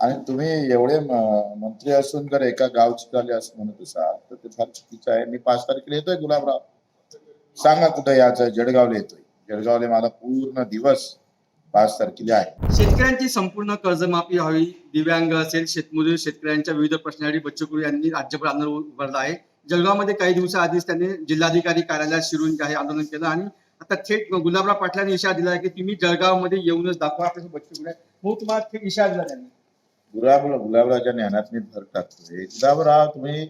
आणि तुम्ही एवढे मंत्री असून जर एका गावची झाले असं म्हणत असाल तर ते फार चुकीचं आहे. मी पाच तारखेला येतोय गुलाबराव. सांगा कुठं यायचं जळगावला येतोय. जळगावला मला पूर्ण दिवस पाच तारखेला आहे. शेतकऱ्यांची संपूर्ण कर्जमाफी व्हावी दिव्यांग असेल शेतमजूर शेतकऱ्यांच्या विविध प्रश्नासाठी बच्चू कडू यांनी राज्यभर आंदोलन उभारलं आहे. जळगावमध्ये काही दिवसाआधीच त्यांनी जिल्हाधिकारी कार्यालयात शिरून जे आहे आंदोलन केलं आणि आता थेट गुलाबराव पाटलांनी इशारा दिला आहे की तुम्ही जळगावमध्ये येऊनच दाखवा. आपल्याला बच्चू कडू आहे हो तुम्हाला थेट इशारा दिला त्यांनी. गुलाब गुलाबरावच्या ज्ञानात मी भर टाकतोय गुलाबराव तुम्ही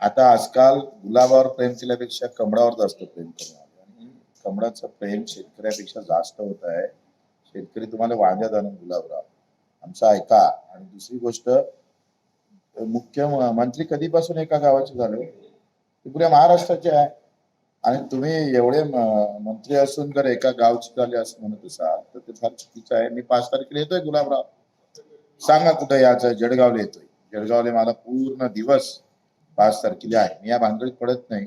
आता आजकाल गुलाबावर प्रेम केल्यापेक्षा कमळावर जास्त प्रेम करणार. आणि कमळाचं प्रेम शेतकऱ्यापेक्षा जास्त होत आहे. शेतकरी तुम्हाला वांद्यात आणून गुलाबराव. आमचं ऐका. आणि दुसरी गोष्ट मुख्य मंत्री कधीपासून एका गावाचे झाले? ते पुऱ्या महाराष्ट्राचे आहे. आणि तुम्ही एवढे मंत्री असून जर एका गावचे झाले असं म्हणत असाल तर ते फार चुकीचं आहे. मी पाच तारखेला येतोय गुलाबराव. सांगा कुठं यायचं जळगावला येतोय. जळगावला मला पूर्ण दिवस पाच तारखेला आहे. मी या भानगडीत पडत नाही.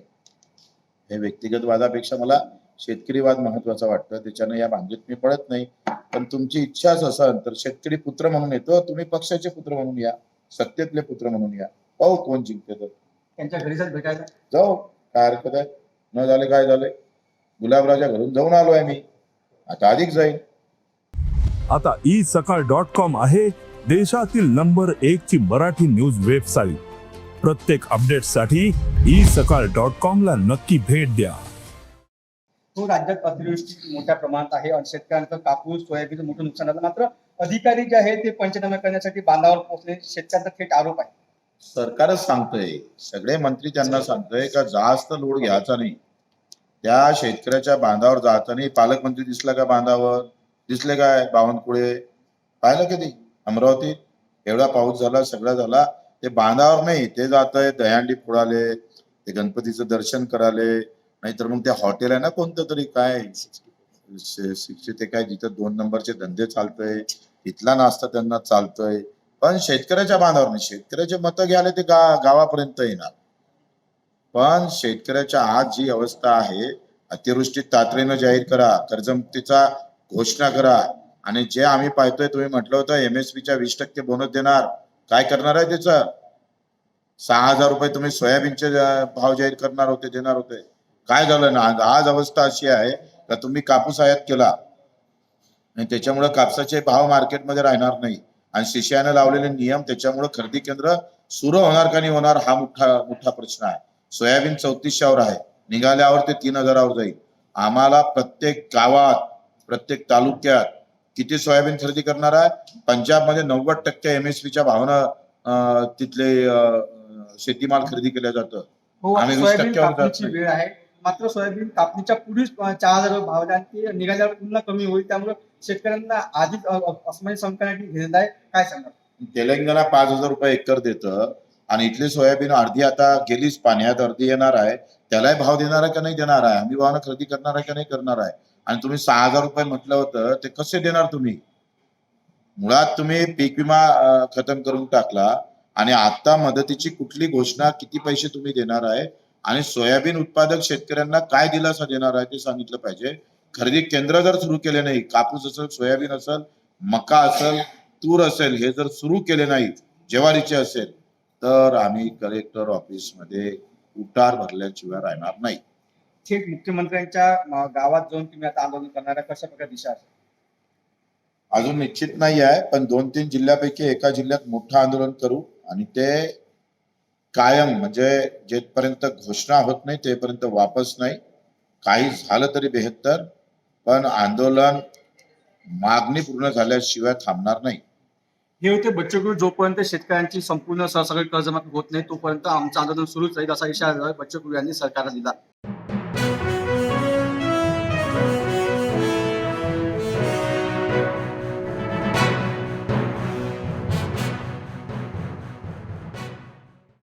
हे व्यक्तिगत वादापेक्षा मला शेतकरी वाद महत्त्वाचा वाटतं. त्याच्यानं या भानगडीत मी पडत नाही. पण तुमची इच्छाच असेल तर शेतकरी पुत्र म्हणून येतो. तुम्ही पक्षाचे पुत्र म्हणून या. सत्तेतले पुत्र म्हणून या. पाहू कोण जिंकते तर. त्यांच्या घरी जात भेटायला. जाऊ. काय हरकत आहे? न झाले काय झालंय? गुलाबरावच्या घरून जाऊन आलोय मी. आता अधिक जाईल आता ई सकाळ डॉट कॉम आहे. देशातील नंबर एक ची मराठी न्यूज वेबसाईट. प्रत्येक अपडेटसाठी ई सकाळ डॉट कॉम ला नक्की भेट द्या. तो राज्यात अतिवृष्टी मोठ्या प्रमाणात आहे आणि शेतकऱ्यांचं कापूस सोयाबीनचं मोठं नुकसान झालं मात्र अधिकारी जे आहेत ते पंचनामे करण्यासाठी बांधावर पोहोचले. शेतकऱ्यांचा थेट आरोप आहे. सरकारच सांगतोय सगळे मंत्री त्यांना सांगतोय का जास्त लोड घ्यायचा नाही. त्या शेतकऱ्याच्या बांधावर जायचं नाही. पालकमंत्री दिसला का बांधावर? दिसले काय बावनकुळे? पाहिलं कधी अमरावतीत एवढा पाऊस झाला सगळा झाला. ते बांधावर नाही ते जातंय दह्यांडी फोडाले ते गणपतीचं दर्शन कराले. नाहीतर मग ते हॉटेल आहे ना कोणतं तरी काय? शिक्षित ते काय जिथं दोन नंबरचे धंदे चालतोय इथला नाश्ता त्यांना चालतोय. पण शेतकऱ्याच्या बांधावर नाही शेतकऱ्याचे मतं घ्यायला ते गा गावापर्यंत येणार. पण शेतकऱ्याच्या आज जी अवस्था आहे अतिवृष्टी तातडीनं जाहीर करा कर्जमुक्तीचा घोषणा करा. आणि जे आम्ही पाहतोय तुम्ही म्हटलं होतं एमएसपी च्या वीस टक्के बोनस देणार. काय करणार आहे त्याचं? सहा हजार रुपये तुम्ही सोयाबीनचे भाव जाहीर करणार होते देणार होते. काय झालं ना आज आज अवस्था अशी आहे का तुम्ही कापूस आयात केला? आणि त्याच्यामुळे कापसाचे भाव मार्केटमध्ये राहणार नाही. आणि शिष्याने लावलेले नियम त्याच्यामुळे खरेदी केंद्र सुरू होणार का नाही होणार हा मोठा मोठा प्रश्न आहे. सोयाबीन चौतीसशेवर आहे. निघाल्यावर ते तीन हजारावर जाईल. आम्हाला प्रत्येक गावात प्रत्येक तालुक्यात किती सोयाबीन खरेदी करणार आहे? पंजाबमध्ये नव्वद टक्के एमएसपीच्या भावनं तिथले शेतीमाल खरेदी केलं जातं. हो आम्ही वीस टक्क्यावर नाही. वेळ आहे. मात्र सोयाबीन कापणीच्या पुढेच अं, चार हजार भाव आणि निघाल्यावर पुन्हा कमी होईल. त्यामुळे शेतकऱ्यांना आधीच अस्मानी संकटाची घेतला आहे. काय सांगा तेलंगणा पाच हजार रुपये एकर देतं. आणि इथली सोयाबीन अर्धी आता गेलीच पाण्यात अर्धी येणार आहे. त्यालाही भाव देणार आहे का नाही देणार आहे? हमी भावानं खरेदी करणार आहे का नाही करणार आहे? आणि तुम्ही सहा हजार रुपये म्हटलं होतं ते कसे देणार तुम्ही? मुळात तुम्ही पीक विमा खतम करून टाकला आणि आता मदतीची कुठली घोषणा किती पैसे तुम्ही देणार आहे आणि सोयाबीन उत्पादक शेतकऱ्यांना काय दिलासा देणार आहे ते सांगितलं पाहिजे. खरेदी केंद्र जर सुरू केले नाही कापूस असेल सोयाबीन असेल मका असेल तूर असेल हे जर सुरू केले नाही ज्वारीचे असेल तर आम्ही कलेक्टर ऑफिसमध्ये उतार भरल्याशिवाय राहणार नाही. थेट मुख्यमंत्र्यांच्या गावात जाऊन तुम्ही आता आंदोलन करणार आहे कशा प्रकारे दिशा असेल? अजून निश्चित नाही आहे पण दोन तीन जिल्ह्यापैकी एका जिल्ह्यात मोठं आंदोलन करू आणि ते कायम म्हणजे जेपर्यंत घोषणा होत नाही तेपर्यंत वापस नाही. काही झालं तरी बेहत्तर पण आंदोलन मागणी पूर्ण झाल्याशिवाय थांबणार नाही. हे होते बच्चू कडू जोपर्यंत शेतकऱ्यांची संपूर्ण सरसकट कर्जमाफी होत नाही तोपर्यंत आमचं आंदोलन सुरूच राहील असा इशारा बच्चू कडू यांनी सरकारला दिला.